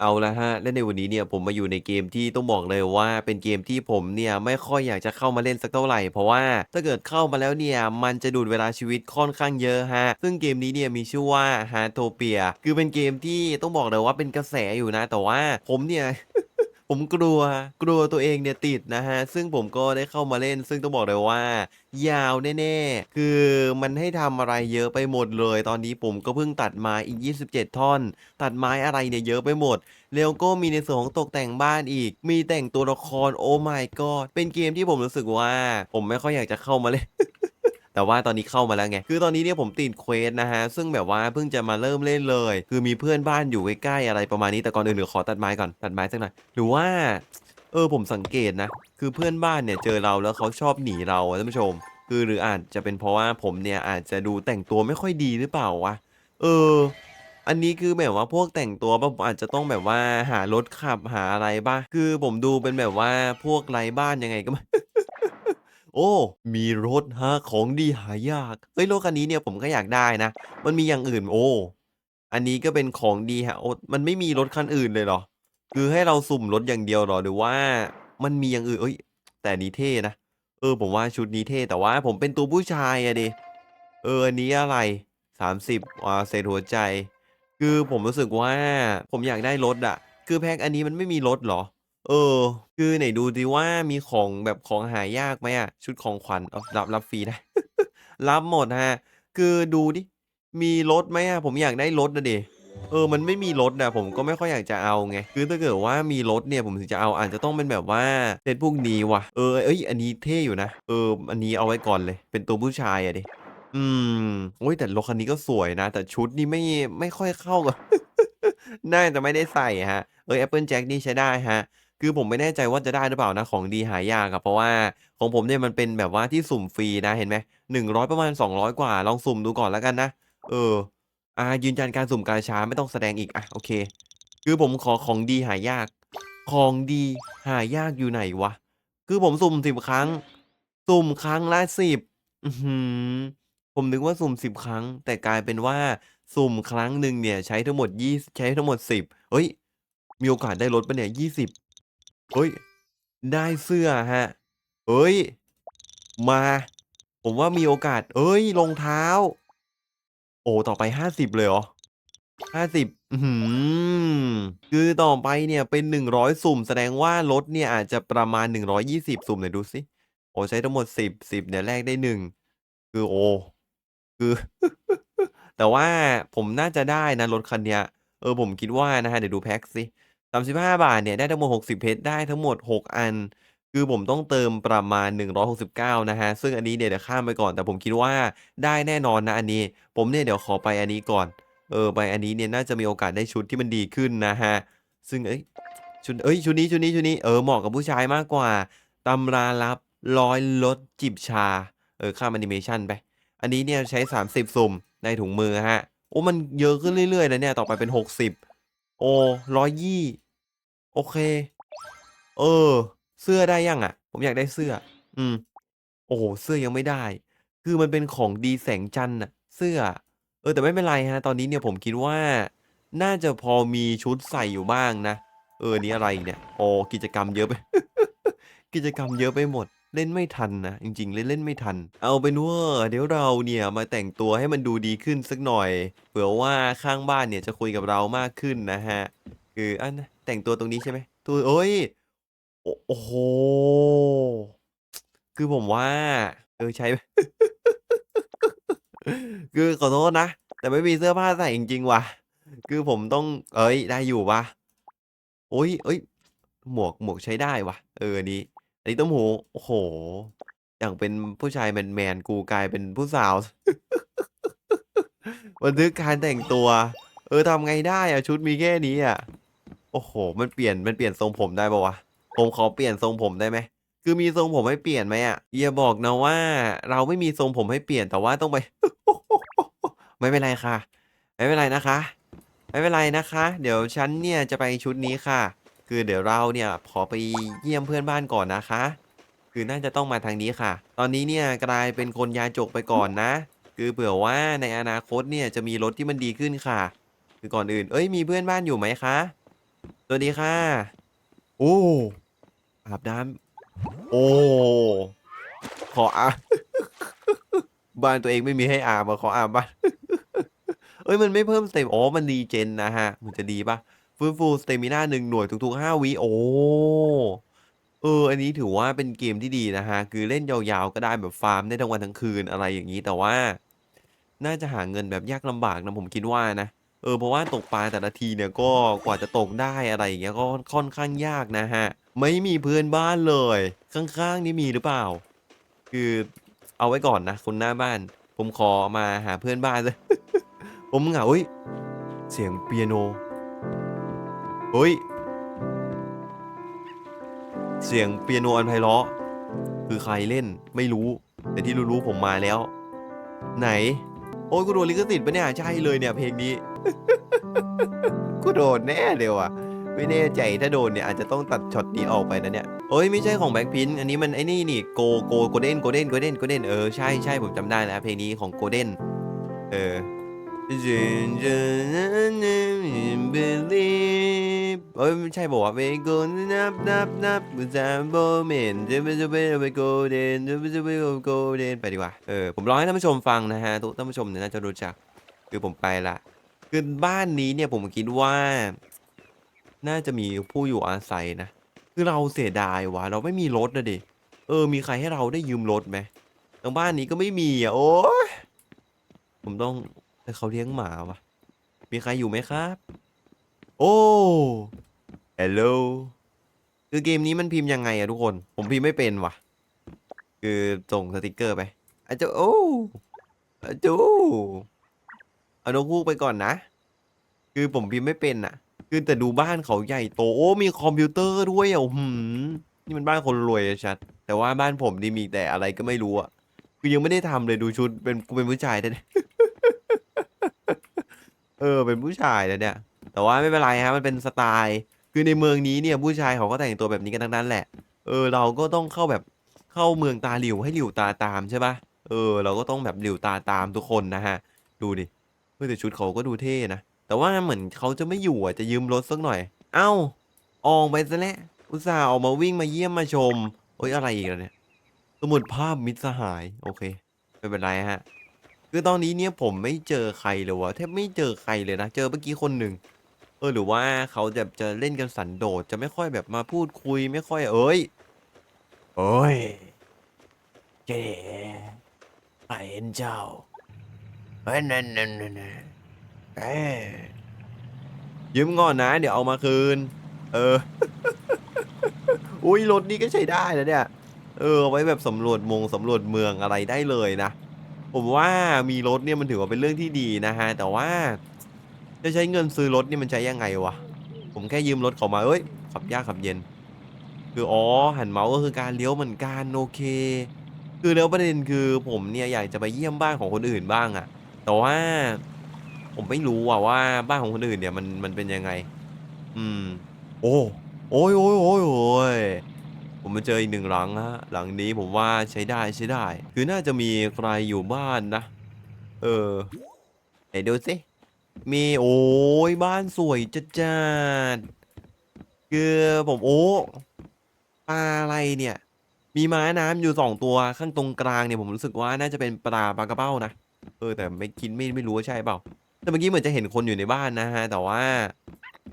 เอาละฮะและในวันนี้เนี่ยผมมาอยู่ในเกมที่ต้องบอกเลยว่า เป็นเกมที่ผมเนี่ยไม่ค่อยอยากจะเข้ามาเล่นสักเท่าไหร่เพราะว่าถ้าเกิดเข้ามาแล้วเนี่ยมันจะดูดเวลาชีวิตค่อนข้างเยอะฮะ ซึ่งเกมนี้เนี่ยมีชื่อว่า h a r t o p i a คือเป็นเกมที่ต้องบอกเลยว่าเป็นกระแสอยู่นะ แต่ว่าผมเนี่ย ผมกลัวกลัวตัวเองเนี่ยติดนะฮะ ซึ่งผมก็ได้เข้ามาเล่น ซึ่งต้องบอกเลยว่า ยาวแน่ๆ คือมันให้ทำอะไรเยอะไปหมดเลย ตอนนี้ผมก็เพิ่งตัดไมาอีก 27 ท่อน ตัดไม้อะไรเนี่ยเยอะไปหมด แล้วก็มีในส่วนของตกแต่งบ้านอีก มีแต่งตัวละครโอ้ my god เป็นเกมที่ผมรู้สึกว่า ผมไม่ค่อยอยากจะเข้ามาเล่น แต่ว่าตอนนี้เข้ามาแล้วไง คือตอนนี้เนี่ยผมติดเควสนะฮะ ซึ่งแบบว่าเพิ่งจะมาเริ่มเล่นเลย คือมีเพื่อนบ้านอยู่ใกล้ๆอะไรประมาณนี้ แต่ก่อนอื่นเดี๋ยวขอตัดไม้ก่อน ตัดไม้สักหน่อย หรือว่าเออผมสังเกตนะ คือเพื่อนบ้านเนี่ยเจอเราแล้วเขาชอบหนีเราอะท่านผู้ชม คือหรืออาจจะเป็นเพราะว่าผมเนี่ยอาจจะดูแต่งตัวไม่ค่อยดีหรือเปล่าวะ เออ อันนี้คือแบบว่าพวกแต่งตัวป่ะผมอาจจะต้องแบบว่าหารถขับหาอะไรป่ะคือผมดูเป็นแบบว่าพวกไร้บ้านยังไงก็ไม่ โอ้ มีรถฮะ ของดีหายาก เฮ้ย รถคันนี้เนี่ยผมก็อยากได้นะ มันมีอย่างอื่น โอ้ อันนี้ก็เป็นของดีฮะโอ้มันไม่มีรถคันอื่นเลยเหรอ คือให้เราสุ่มรถอย่างเดียวเหรอ หรือว่ามันมีอย่างอื่น เอ้ย แต่นี้เท่นะ เออ ผมว่าชุดนี้เท่ แต่ว่าผมเป็นตัวผู้ชายอะดิ เออ อันนี้อะไร 30อ่าเศษหัวใจ คือผมรู้สึกว่าผมอยากได้รถอะ คือแพ็กอันนี้มันไม่มีรถเหรอ เออ คือไหนดูดิว่ามีของแบบของหายากไหมอะชุดของขวัญเอารับรับฟรีได้รับหมดฮะ คือดูดิ มีรถไหมอะผมอยากได้รถนะเดเออ มันไม่มีรถนะผมก็ไม่ค่อยอยากจะเอาไง คือถ้าเกิดว่ามีรถเนี่ยผมถึงจะเอาอาจจะต้องเป็นแบบว่าเซตพวกนี้ว่ะ เออ เอ้ย อันนี้เท่อยู่นะ เออ อันนี้เอาไว้ก่อนเลย เป็นตัวผู้ชายอะดิ อืม โอ้ยแต่รถคันนี้ก็สวยนะ แต่ชุดนี่ไม่ไม่ค่อยเข้ากับ น่าจะไม่ได้ใส่ฮะ เออ Apple Jack นี่ใช้ได้ฮะ คือผมไม่แน่ใจว่าจะได้หรือเปล่านะ ของดีหายากอะเพราะว่าของผมเนี่ยมันเป็นแบบว่าที่สุ่มฟรีนะเห็นไหม100ประมาณ200กว่า ลองสุ่มดูก่อนแล้วกันนะ เออ อ่า ยืนยันการสุ่มกาชาไม่ต้องแสดงอีก อะ โอเค คือผมขอของดีหายาก ของดีหายากอยู่ไหนวะ คือผมสุ่มสิบครั้ง สุ่มครั้งละสิบผมนึกว่าสุ่มสิบครั้ง แต่กลายเป็นว่าสุ่มครั้งหนึ่งเนี่ย ใช้ทั้งหมดยี่ใช้ทั้งหมดสิบเฮ้ย มีโอกาสได้ลดปะเนี่ยยี่สิบ เฮ้ย ได้เสื้อฮะ เฮ้ย มา ผมว่ามีโอกาส เอ้ยรองเท้า โอ้ต่อไปห้าสิบเลยเหรอห้าสิบอือหือคือต่อไปเนี่ยเป็นหนึ่งร้อยสุ่ม แสดงว่ารถเนี่ยอาจจะประมาณหนึ่งร้อยยี่สิบสุ่มไหนดูสิ โอ้ใช้ทั้งหมดสิบสิบเนี่ยแลกได้หนึ่ง คือโอ้ คือ แต่ว่าผมน่าจะได้นะรถคันเนี้ย เออผมคิดว่านะฮะเดี๋ยวดูแพ็กสิ 35 บาทเนี่ยได้ทั้งหมด 60 เพชร ได้ทั้งหมด 6 อัน คือผมต้องเติมประมาณ 169 นะฮะ ซึ่งอันนี้เนี่ยเดี๋ยวข้ามไปก่อน แต่ผมคิดว่าได้แน่นอนนะอันนี้ ผมเนี่ยเดี๋ยวขอไปอันนี้ก่อน เออ ไปอันนี้เนี่ยน่าจะมีโอกาสได้ชุดที่มันดีขึ้นนะฮะ ซึ่งเอ้ย ชุด เอ้ย ชุดนี้ ชุดนี้ ชุดนี้ เออ เหมาะกับผู้ชายมากกว่า ตำราลับร้อยลดจิบชา เออ ข้ามแอนิเมชันไป อันนี้เนี่ยใช้ 30 สุ่มในถุงมือฮะ โอ้ มันเยอะขึ้นเรื่อยๆนะเนี่ย ต่อไปเป็น 60 โอ้ร้อยยี่ โอเค เออ เสื้อได้ยังอะผมอยากได้เสื้อ อืม โอ้โฮเสื้อยังไม่ได้ คือมันเป็นของดีแสงจันทร์น่ะ เสื้อ เออ แต่ไม่เป็นไรครับตอนนี้เนี่ยผมคิดว่า น่าจะพอมีชุดใส่อยู่บ้างนะ เออนนี้อะไรเนี่ย โอ๋อกิจกรรมเยอะไป กิจกรรมเยอะไปหมด เล่นไม่ทันนะ จริง ๆ เล่นเล่นไม่ทัน เอาเป็นว่าเดี๋ยวเราเนี่ยมาแต่งตัวให้มันดูดีขึ้นสักหน่อย เผื่อว่าข้างบ้านเนี่ยจะคุยกับเรามากขึ้นนะฮะ คืออันนะ แต่งตัวตรงนี้ใช่ไหมตัวเอ้ย โอ้โอ้โฮคือผมว่า เออใช้คือขอโทษนะ แต่ไม่มีเสื้อผ้าใส่จริงๆว่ะ คือผมต้อง เอ้ย ได้อยู่ปล่า?อุ๊ยเฮ้ย หมวกหมวกใช้ได้ว่ะ เออนี้อันนี้ต้มหูโอ้โฮอย่างเป็นผู้ชายแมนๆกูกลายเป็นผู้สาวบันทึกการแต่งตัว เออทำไงได้อะชุดมีแค่นี้อะ โอ้โฮมันเปลี่ยน มันเปลี่ยนทรงผมได้ปล่าวะ?ผมขอเปลี่ยนทรงผมได้ไหม?คือมีทรงผมให้เปลี่ยนไหมอะ?อย่าบอกนะว่า เราไม่มีทรงผมให้เปลี่ยนแต่ว่าต้องไป ไม่เป็นไรค่ะ ไม่เป็นไรนะคะ ไม่เป็นไรนะคะ เดี๋ยวฉันเนี่ยจะไปชุดนี้ค่ะ คือเดี๋ยวเราเนี่ยขอไปเยี่ยมเพื่อนบ้านก่อนนะคะ คือน่าจะต้องมาทางนี้ค่ะ ตอนนี้เนี่ยกลายเป็นคนยาจกไปก่อนนะ คือเผื่อว่าในอนาคตเนี่ยจะมีรถที่มันดีขึ้นค่ะ คือก่อนอื่นเฮ้ยมีเพื่อนบ้านอยู่ไหมคะ? สวัสดีค่ะ โอ้อาบน้ำโอ้ ขออาบบ้านตัวเองไม่มีให้อาบอะขออาบบ้านเอ้ยมันไม่เพิ่มสเตมอ๋อมันรีเจนนะฮะ มันจะดีปล่า?ฟื้นฟูสเตมินา1หน่วยทุกๆ5วิโอ้เออ อันนี้ถือว่าเป็นเกมที่ดีนะครับคือเล่นยาวๆก็ได้แบบฟาร์มได้ทั้งวันทั้งคืนอะไรอย่างงี้แต่ว่า น่าจะหาเงินแบบยากลำบากนะผมคิดว่านะ เออเพราะว่าตกปลาแต่ละทีเนี่ยก็กว่าจะตกได้อะไรอย่างเงี้ยก็ค่อนข้างยากนะครับไม่มีเพื่อนบ้านเลย ข้างๆนี่มีหรือเปล่า?คือเอาไว้ก่อนนะคนหน้าบ้าน ผมขอมาหาเพื่อนบ้านเลยผมเหงาอุ๊ยเสียงเปียโนเฮ้ยเสียงเปียโนอันไพเราะคือใครเล่นไม่รู้ แต่ที่รู้ๆผมมาแล้ว ไหน อ้ยกูโดนลิขสิทธิ์ปะเนี่ย?ใช่เลยเนี่ยเพลงนี้ กูโดนแน่เลยว่ะไม่แน่ใจถ้าโดนเนี่ยอาจจะต้องตัดช็อตนี้ออกไปนะเนี่ยเฮ้ยไม่ใช่ของแบ็คพินอันนี้มันไอ้นี่นี่ Go Go Golden Golden Golden Golden เออใช่ใช่ผมจำได้แล้วเพลงนี้ของโกเด้นเออ เฮ้ยไม่ใช่เปล่าวะ We gonna nap nap nap some moment golden golden ไปดีกว่าเออผมร้องให้ท่านผู้ชมฟังนะครับทุกท่านผู้ชมเนี่ยน่าจะรู้จักคือผมไปล้วคือบ้านนี้เนี่ยผมคิดว่า น่าจะมีผู้อยู่อาศัยนะคือเราเสียดายว่ะเราไม่มีรถอะดิเออ มีใครให้เราได้ยืมรถไหม?ทางบ้านนี้ก็ไม่มีอะโอ๊ยผมต้องให้เขาเลี้ยงหมาวะมีใครอยู่ไหมครับ? โอ้ Hello คือเกมนี้มันพิมพ์ยังไงอะทุกคน?ผมพิมพ์ไม่เป็นว่ะ คือส่งสติกเกอร์ไปอะโจะโอ้อะจูเอานกฮูกไปก่อนนะ คือผมพิมพ์ไม่เป็นน่ะคือแต่ดูบ้านเขาใหญ่โตโอ้มีคอมพิวเตอร์ด้วยอะอื้อฮือนี่มันบ้านคนรวยชัด แต่ว่าบ้านผมนี่มีแต่อะไรก็ไม่รู้อะคือยังไม่ได้ทำเลยดูชุดเป็นกูเป็นผู้ชายแท้ๆเออเป็นผู้ชายนะเนี่ย แต่ว่าไม่เป็นไรครับมันเป็นสไตล์คือในเมืองนี้เนี่ยผู้ชายเขาก็แต่งตัวแบบนี้กันทั้งนั้นแหละ เออเราก็ต้องเข้าแบบเข้าเมืองตาหลิวให้หลิวตาตามใช่ปล่า?เออ เราก็ต้องแบบหลิวตาตามทุกคนนะครับดูดิเฮ้ยแต่ชุดเขาก็ดูเท่นะแต่ว่าเหมือนเขาจะไม่อยู่อะจะยืมรถสักหน่อย เอ้าออกไปเสียแล้วอุตส่าห์ออกมาวิ่งมาเยี่ยมมาชมเฮ้ยอะไรอีกอะเนี่ย?สมุดภาพมิตรสหายโอเคไม่เป็นไรครับคือตอนนี้เนี่ยผมไม่เจอใครเลยวะแทบไม่เจอใครเลยนะ เจอเมื่อกี้คนหนึ่ง ออหรือว่าเขาแบบจะเล่นกันสันโดษจะไม่ค่อยแบบมาพูดคุยไม่ค่อยเฮ้ยเฮ้ยเจ๊ข้าเห็นเจ้าเฮ้ยนั่นๆๆเอ๊ยืมก่อนนะ เดี๋ยวเอามาคืน เออ อุ๊ยรถนี่ก็ใช้ได้นะเนี่ย เออเอาไว้แบบสำรวจมงสำรวจเมืองอะไรได้เลยนะ ผมว่ามีรถเนี่ยมันถือว่าเป็นเรื่องที่ดีนะครับแต่ว่า จะใช้เงินซื้อรถนี่มันใช้ยังไงวะ?ผมแค่ยืมรถเขามาเฮ้ย ขับยากขับเย็น คืออ๋อหันเมาส์ก็คือการเลี้ยวเหมือนกันโอเค คือแล้วประเด็นคือผมเนี่ยอยากจะไปเยี่ยมบ้านของคนอื่นบ้างอะแต่ว่าผมไม่รู้อะว่าบ้านของคนอื่นเนี่ยมันมันเป็นยังไง อืม โอ้โอ๊ยๆๆๆผมมาเจออีก1หลังครับหลังนี้ผมว่าใช้ได้ๆคือน่าจะมีใครอยู่บ้านนะ เออไหนดูสิ มีโอ๊ยบ้านสวยจัดๆคือผมโอ้ปลาอะไรเนี่ย มีม้าน้ำอยู่2ตัวข้างตรงกลางเนี่ยผมรู้สึกว่าน่าจะเป็นปลาปลากระเป้านะเออแต่ไม่คิดไม่ไม่รู้ว่าใช่เปล่า แต่เมื่อกี้เหมือนจะเห็นคนอยู่ในบ้านนะครับแต่ว่า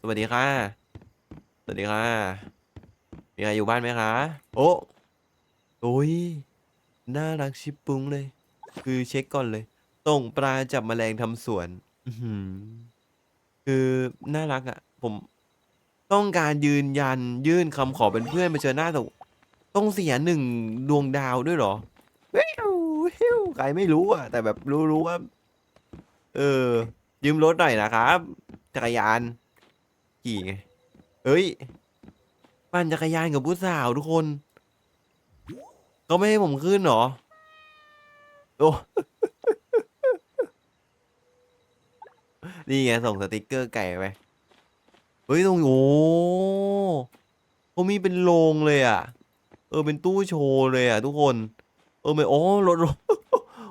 สวัสดีค่ะ สวัสดีค่ะ มีใครอยู่บ้านไหมคะ?โอ้โอ๊ยน่ารักชิบปุ้งเลย คือเช็กก่อนเลย ส่งปลาจับแมลงทำสวน อื้อฮือ คือน่ารักอะ ผมต้องการยืนยัน ยื่นคำขอเป็นเพื่อนเผชิญหน้า แต่ ต้องเสีย 1 ดวงดาวด้วยเหรอ?ใครไม่รู้อะ แต่แบบรู้ ๆ ว่า เออ ยืมรถหน่อยนะครับ จักรยาน ขี่ไง เฮ้ย ปั่นจักรยานกับผู้สาวทุกคน เขาไม่ให้ผมขึ้นเหรอ?โอ้ นี่ไงส่งสติกเกอร์ไก่ไป เฮ้ยตรงโอ้เขามีเป็นโรงเลยอะเออเป็นตู้โชว์เลยอะทุกคน เออไม่อ๋อรถรถ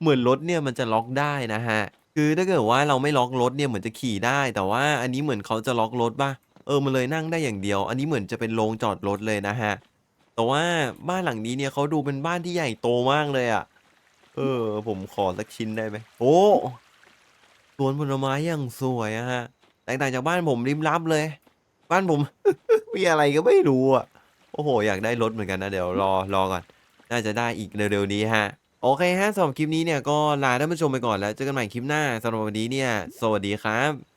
เหมือนรถเนี่ยมันจะล็อกได้นะครับคือถ้าเกิดว่าเราไม่ล็อกรถเนี่ยเหมือนจะขี่ได้ แต่ว่าอันนี้เหมือนเขาจะล็อกรถเปล่า?เออมันเลยนั่งได้อย่างเดียว อันนี้เหมือนจะเป็นโรงจอดรถเลยนะฮะ แต่ว่าบ้านหลังนี้เนี่ยเขาดูเป็นบ้านที่ใหญ่โตมากเลยอะเออ ผมขอสักชิ้นได้ไหมโอ้ สวนผลไม้อย่างสวยอะฮะแตกต่างจากบ้านผมริมลับเลย บ้านผม มีอะไรก็ไม่รู้อะโอ้โห อยากได้รถเหมือนกันนะเดี๋ยวรอรอก่อน น่าจะได้อีกเร็วๆนี้ฮะ โอเคฮะสำหรับคลิปนี้เนี่ยก็ลาท่านผู้ชมไปก่อนแล้วเจอกันใหม่คลิปหน้าสำหรับวันนี้เนี่ย สวัสดีครับ